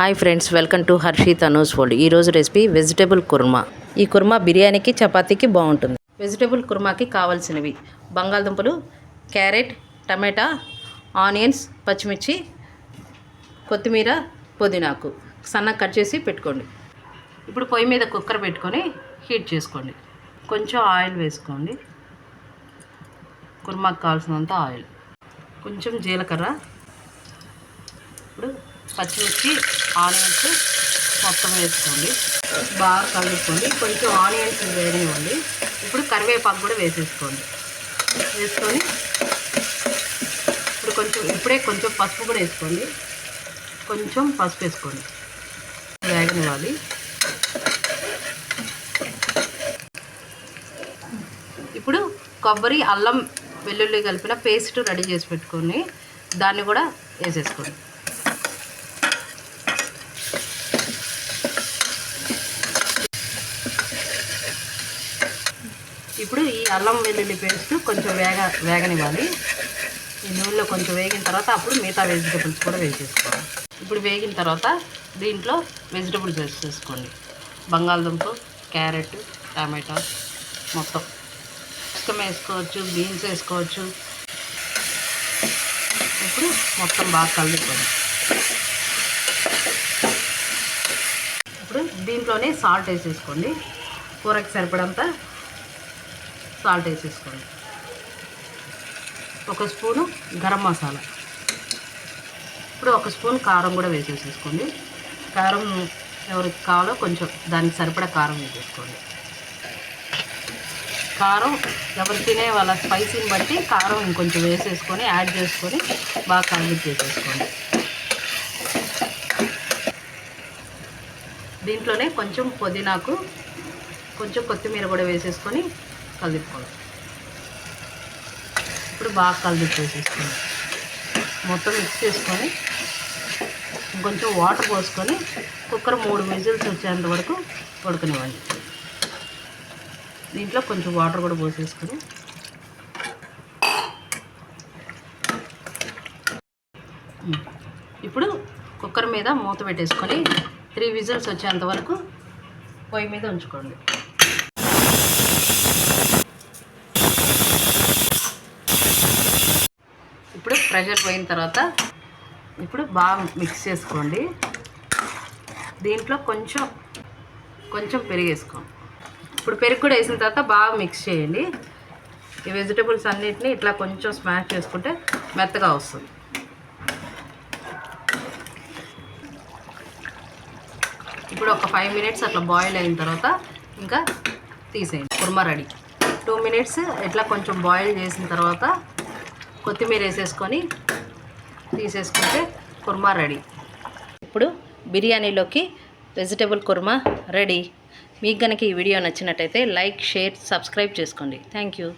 Hi friends welcome to Harshi Tanu's world ఈరోజు recipe vegetable kurma. ఈ కుర్మా బిర్యానీకి చపాతీకి బాగుంటుంది. వెజిటేబుల్ కుర్మాకి కావాల్సినవి బంగాళదుంపలు క్యారెట్ టమాటా ఆనియన్స్ పచ్చిమిర్చి కొత్తిమీర పుదీనాకు. సన్నగా కట్ చేసి పెట్టుకోండి. ఇప్పుడు పొయ్యి మీద కుక్కర్ పెట్టుకొని హీట్ చేసుకోండి. కొంచెం ఆయిల్ వేసుకోండి. కుర్మాకు కావాల్సినంత ఆయిల్. కొంచెం జీలకర్ర. ఇప్పుడు పచ్చిమిర్చి ఆనియన్స్ మొత్తం వేసుకోండి. బాగా కలుపుకోండి. కొంచెం ఆనియన్స్ వేయనివ్వండి ఇప్పుడు కరివేపాకు కూడా వేసేసుకోండి. వేసుకొని ఇప్పుడు కొంచెం ఇప్పుడే కొంచెం పసుపు కూడా వేసుకోండి. కొంచెం పసుపు వేసుకోండి. వేగనివ్వాలి ఇప్పుడు కొబ్బరి అల్లం వెల్లుల్లి కలిపిన పేస్ట్ రెడీ చేసి పెట్టుకొని దాన్ని కూడా వేసేసుకోండి. ఇప్పుడు ఈ అల్లం వెల్లుల్లి పేస్ట్ కొంచెం వేగ వేగనివ్వాలి. ఈ నూనెలో కొంచెం వేగిన తర్వాత అప్పుడు మిగతా వెజిటబుల్స్ కూడా వేసేసుకోవాలి. ఇప్పుడు వేగిన తర్వాత దీంట్లో వెజిటబుల్స్ వేసేసుకోండి బంగాళదుంప క్యారెట్ టమాటా మొత్తం. ఇష్టం వేసుకోవచ్చు బీన్స్ వేసుకోవచ్చు. ఇప్పుడు మొత్తం బాగా కలుపుకోండి. ఇప్పుడు దీంట్లోనే సాల్ట్ వేసేసుకోండి. కూరకి సరిపడంత సాల్ట్ వేసేసుకోండి. ఒక స్పూను గరం మసాలా. ఇప్పుడు ఒక స్పూన్ కారం కూడా వేసేసేసుకోండి. కారం ఎవరికి కావాలో కొంచెం దానికి సరిపడా కారం వేసేసుకోండి. కారం ఎవరు తినే వాళ్ళ స్పైసీని బట్టి కారం ఇంకొంచెం వేసేసుకొని యాడ్ చేసుకొని బాగా కలిపి చేసేసుకోండి. దీంట్లోనే కొంచెం పుదీనాకు కొంచెం కొత్తిమీర కూడా వేసేసుకొని కలుపుకోవాలి. ఇప్పుడు బాగా కలిపి మొత్తం మిక్స్ చేసుకొని కొంచెం వాటర్ పోసుకొని కుక్కర్ మూడు విజిల్స్ వచ్చేంత వరకు ఉడకనివ్వండి దీంట్లో కొంచెం వాటర్ కూడా పోసేసుకొని ఇప్పుడు కుక్కర్ మీద మూత పెట్టేసుకొని త్రీ విజిల్స్ వచ్చేంత వరకు పొయ్యి మీద ఉంచుకోండి ఇప్పుడు ప్రెషర్ పోయిన తర్వాత ఇప్పుడు బాగా మిక్స్ చేసుకోండి. దీంట్లో కొంచెం కొంచెం పెరుగు వేసుకోండి ఇప్పుడు పెరుగు కూడా వేసిన తర్వాత బాగా మిక్స్ చేయండి. ఈ వెజిటబుల్స్ అన్నిటిని ఇట్లా కొంచెం స్మాష్ చేసుకుంటే మెత్తగా వస్తుంది. ఇప్పుడు ఒక ఫైవ్ మినిట్స్ అట్లా బాయిల్ అయిన తర్వాత ఇంకా తీసేయండి. కుర్మా రెడీ. టూ మినిట్స్ ఇట్లా కొంచెం బాయిల్ చేసిన తర్వాత కొత్తిమీర వేసేసుకొని తీసేసుకుంటే కుర్మా రెడీ. ఇప్పుడు బిర్యానీలోకి వెజిటేబుల్ కుర్మా రెడీ. మీకు కనుక ఈ వీడియో నచ్చినట్టయితే లైక్ షేర్ సబ్స్క్రైబ్ చేసుకోండి. Thank you